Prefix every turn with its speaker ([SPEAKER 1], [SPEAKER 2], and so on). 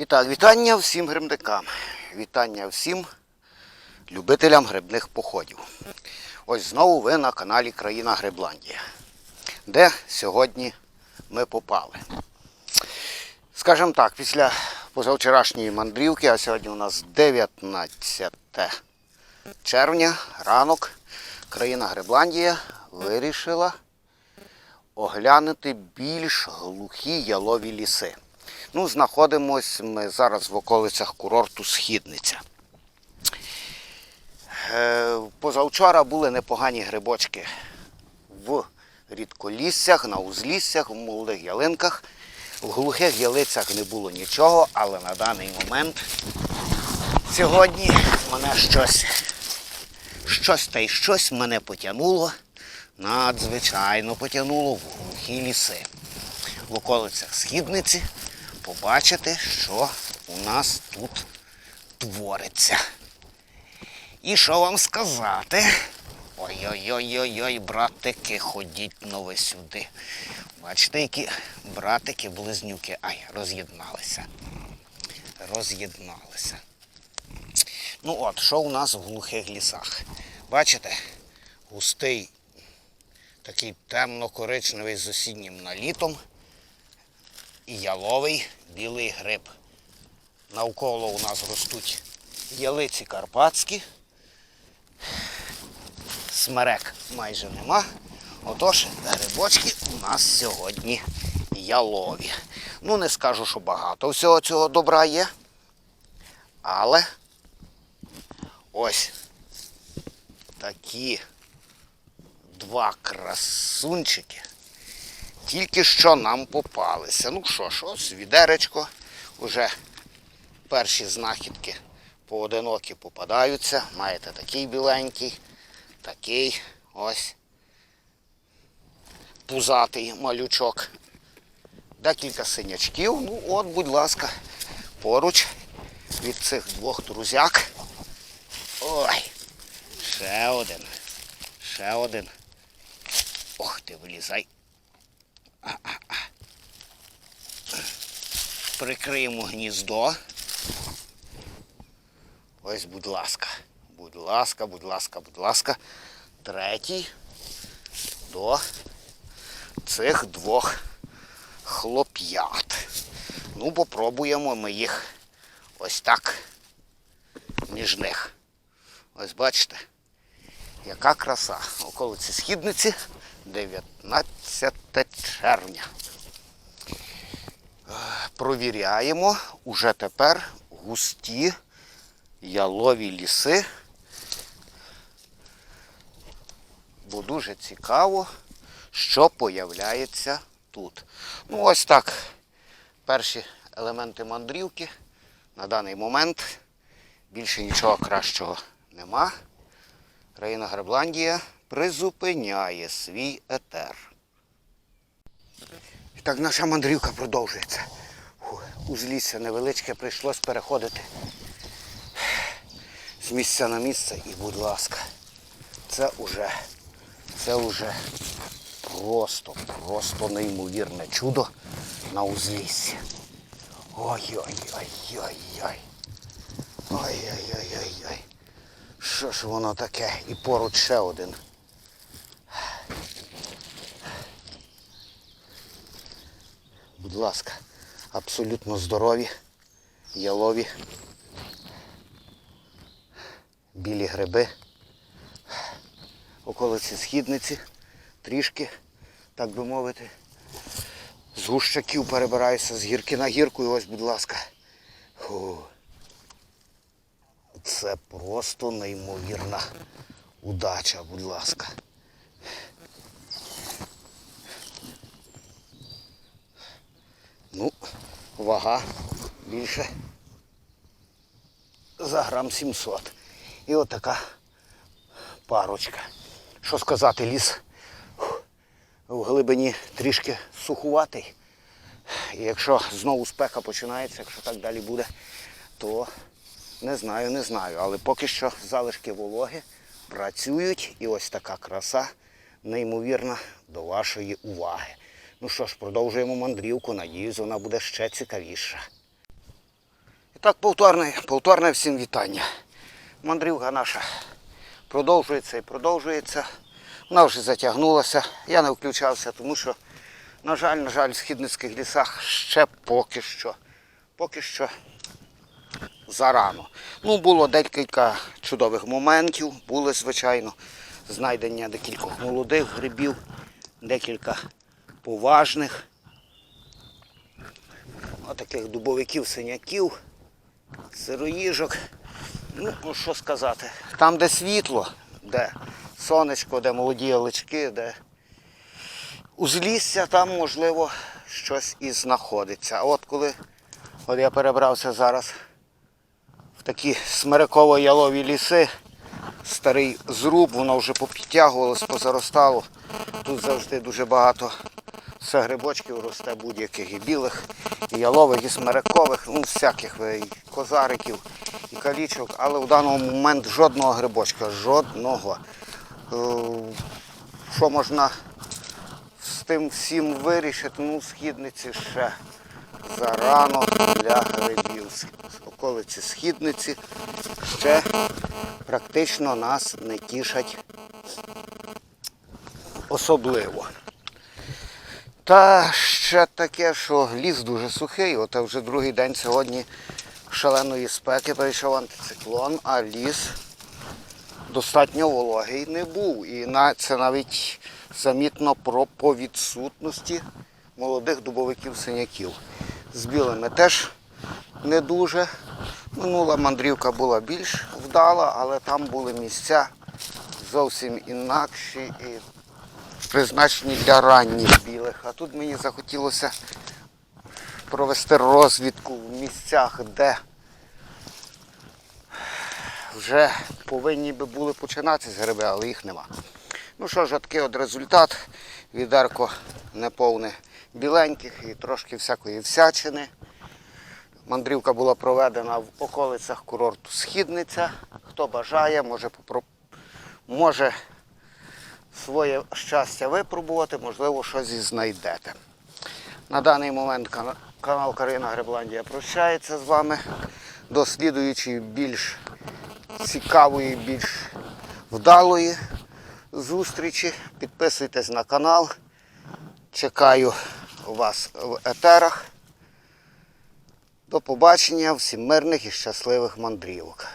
[SPEAKER 1] І так, вітання всім грибникам. Вітання всім любителям грибних походів. Ось знову ви на каналі Країна Грибландія, де сьогодні ми попали. Скажімо так, після позавчорашньої мандрівки, а сьогодні у нас 19 червня, ранок, країна Грибландія вирішила оглянути більш глухі ялові ліси. Ну, знаходимось ми зараз в околицях курорту Східниця. Е, Позавчора були непогані грибочки в рідколіссях, на узліссях, в молодих ялинках. В глухих ялицях не було нічого, але на даний момент сьогодні мене щось, щось та й щось мене потягнуло, надзвичайно потягнуло в глухі ліси. В околицях Східниці побачити, що у нас тут твориться. І що вам сказати? Ой-ой-ой-ой-ой, братики, ходіть но ви сюди. Бачите, які братики-близнюки. Ай, роз'єдналися. Роз'єдналися. Ну от, що у нас в глухих лісах? Бачите? Густий, такий темно-коричневий з осіннім налітом яловий білий гриб. Навколо у нас ростуть ялиці карпатські. Смерек майже нема. Отож, грибочки у нас сьогодні ялові. Ну, не скажу, що багато всього цього добра є. Але ось такі два красунчики тільки що нам попалися. Ну що ж, ось відеречко. Уже перші знахідки поодинокі попадаються. Маєте такий біленький, такий ось пузатий малючок. Декілька синячків. Ну от, будь ласка, поруч від цих двох друзяк. Ой, ще один. Ще один. Ох ти, вилізай. Прикриємо гніздо. Ось, будь ласка. Будь ласка, будь ласка, будь ласка. Третій до цих двох хлоп'ят. Ну, попробуємо ми їх ось так між них. Ось бачите, яка краса. Околиці східниці 19 червня. Провіряємо уже тепер густі ялові ліси. Бо дуже цікаво, що появляється тут. Ну, ось так. Перші елементи мандрівки. На даний момент більше нічого кращого нема. Країна Гребландія призупиняє свій етер. І так наша мандрівка продовжується. Узлісся невеличке прийшлось переходити з місця на місце і, будь ласка, це уже, це уже просто, просто неймовірне чудо на узліссі. Ой-ой-ой-ой-ой. Ой-ой-ой-ой-ой. Що ж воно таке? І поруч ще один. Будь ласка, абсолютно здорові, ялові, білі гриби, околиці східниці, трішки, так би мовити, з гущаків перебираюся з гірки на гірку і ось, будь ласка. Фу. Це просто неймовірна удача, будь ласка. Ну, вага більше за грам 700. І отака парочка. Що сказати, ліс в глибині трішки сухуватий. І якщо знову спека починається, якщо так далі буде, то не знаю, не знаю. Але поки що залишки вологи працюють і ось така краса неймовірна до вашої уваги. Ну що ж, продовжуємо мандрівку. Надіюсь, вона буде ще цікавіша. І Так, повторне, повторне всім вітання. Мандрівка наша продовжується і продовжується. Вона вже затягнулася. Я не включався, тому що, на жаль, на жаль, в східницьких лісах ще поки що. Поки що зарано. Ну, було декілька чудових моментів, були, звичайно, знайдення декількох молодих грибів, декілька поважних. Отаких дубовиків, синяків, сироїжок. Ну, ну, що сказати. Там, де світло, де сонечко, де молоді ялички, де узлісся, там, можливо, щось і знаходиться. А от коли от я перебрався зараз в такі смириково-ялові ліси, старий зруб, воно вже попідтягувалось, позаростало. Тут завжди дуже багато все грибочків росте будь-яких і білих, і ялових, і смирикових, ну всяких і козариків, і калічок, але в даний момент жодного грибочка, жодного. Е, Що можна з тим всім вирішити? Ну, східниці ще зарано для грибів. З околиці східниці ще практично нас не тішать особливо. Та ще таке, що ліс дуже сухий, от вже другий день сьогодні шаленої спеки прийшов антициклон, а ліс достатньо вологий не був. І це навіть замітно про по відсутності молодих дубовиків синяків. З білими теж не дуже. Минула мандрівка була більш вдала, але там були місця зовсім інакші і призначені для ранніх білих. А тут мені захотілося провести розвідку в місцях, де вже повинні би були починатися гриби, але їх нема. Ну що ж, такий от результат. Відерко неповне біленьких і трошки всякої всячини. Мандрівка була проведена в околицях курорту Східниця. Хто бажає, може, попро... може своє щастя випробувати, можливо, щось і знайдете. На даний момент канал Карина Гребландія прощається з вами. До слідуючої більш цікавої, більш вдалої зустрічі. Підписуйтесь на канал. Чекаю вас в етерах. До побачення, всім мирних і щасливих мандрівок.